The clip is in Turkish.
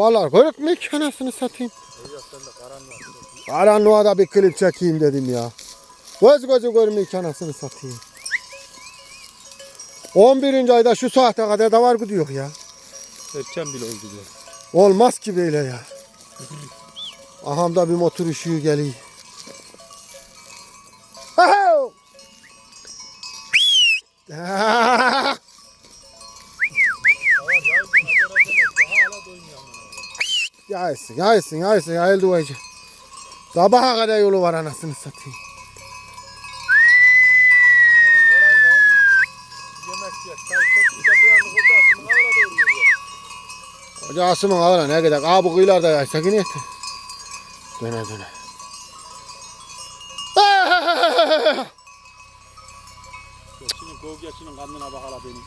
Davarlar görük mü ki anasını satayım. Karanlığa da bir klip çekeyim dedim ya. Göz gözü görmüyor ki anasını satayım. 11. ayda şu saate kadar davar gidiyor ya. Erken bile oldu diyor. Olmaz ki böyle ya. Ahamda bir motor ışığı geliyor. Ahav! Yaysın, yaysın, yaysın, yayıldı vaycı. Sabaha kadar yolu var anasını satayım. Hoca Asım'ın ağına ne kadar? Aa bu kıyılarda yaysa yine yeter. Döne döne. Geçinin, gov geçinin kanına bak hala benim.